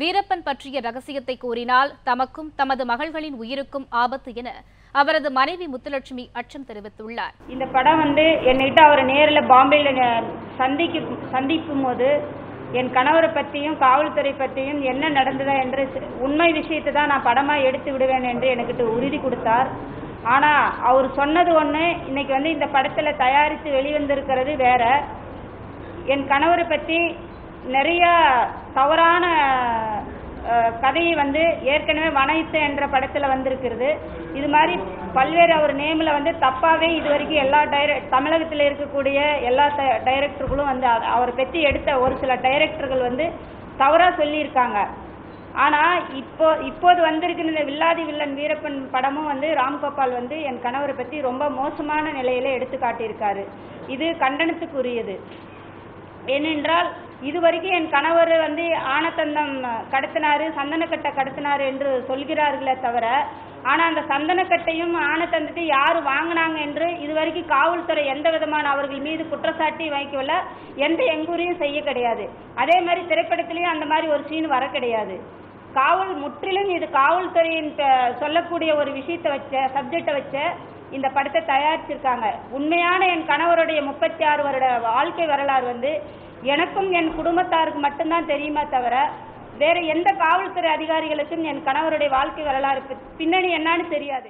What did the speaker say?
வீரப்பன் பற்றிய ரகசியத்தை கூறினால் தமக்கும் தமது மகள்களின் உயிருக்கும் ஆபத்து என அவரது மனைவி முத்துலட்சுமி அச்சம் தெரிவித்துள்ளார். இந்த படம் வந்து என்னிட்ட அவர் நேரில் பாம்பேயில் சந்திக்கு சந்திக்கும் போது என் கணவரை பற்றியும் காவல்துறை பற்றியும் என்ன நடந்ததா என்று உண்மை விஷயத்தை தான் நான் படமாக எடுத்து விடுவேன் என்று எனக்கு உறுதி கொடுத்தார். ஆனால் அவர் சொன்னது ஒன்று இன்னைக்கு வந்து இந்த படத்தில் தயாரித்து வெளிவந்திருக்கிறது வேற. என் கணவரை பற்றி நிறைய தவறான கதையை வந்து ஏற்கனவே வனயித்த என்ற படத்தில் வந்திருக்கிறது. இது மாதிரி பல்வேறு அவர் நேமில் வந்து தப்பாகவே இது வரைக்கும் எல்லா டைர தமிழகத்தில் இருக்கக்கூடிய எல்லா ட- டைரக்டர்களும் வந்து அவரை பற்றி எடுத்த ஒரு சில டைரக்டர்கள் வந்து தவறாக சொல்லியிருக்காங்க. ஆனால் இப்போ இப்போது வந்திருக்கிற இந்த வில்லாதி வில்லன் வீரப்பன் படமும் வந்து ராம்கோபால் வந்து என் கணவரை பற்றி ரொம்ப மோசமான நிலையில எடுத்து காட்டியிருக்காரு. இது கண்டனத்துக்குரியது. ஏனென்றால் இதுவரைக்கும் என் கணவர் வந்து ஆனத்தந்தம் கடத்தினாரு சந்தனக்கட்டை கடத்தினாரு என்று சொல்கிறார்களே தவிர ஆனால் அந்த சந்தனக்கட்டையும் ஆனத்தந்தத்தை யார் வாங்கினாங்க என்று இதுவரைக்கும் காவல்துறை எந்த விதமான அவர்கள் மீது குற்றச்சாட்டி வைக்கவில்லை. எந்த எங்கூரையும் செய்ய கிடையாது. அதே மாதிரி திரைப்படத்திலையும் அந்த மாதிரி ஒரு சீன் வர கிடையாது. காவல் முற்றிலும் இது காவல்துறையின் சொல்லக்கூடிய ஒரு விஷயத்தை வச்ச சப்ஜெக்டை வச்ச இந்த படத்தை தயாரிச்சிருக்காங்க. உண்மையான என் கணவருடைய முப்பத்தி ஆறு வருட வாழ்க்கை வரலாறு வந்து எனக்கும் என் குடும்பத்தாருக்கு மட்டும்தான் தெரியுமா தவிர வேற எந்த காவல்துறை அதிகாரிகளுக்கும் என் கணவருடைய வாழ்க்கை வரலாறு பின்னணி என்னன்னு தெரியாது.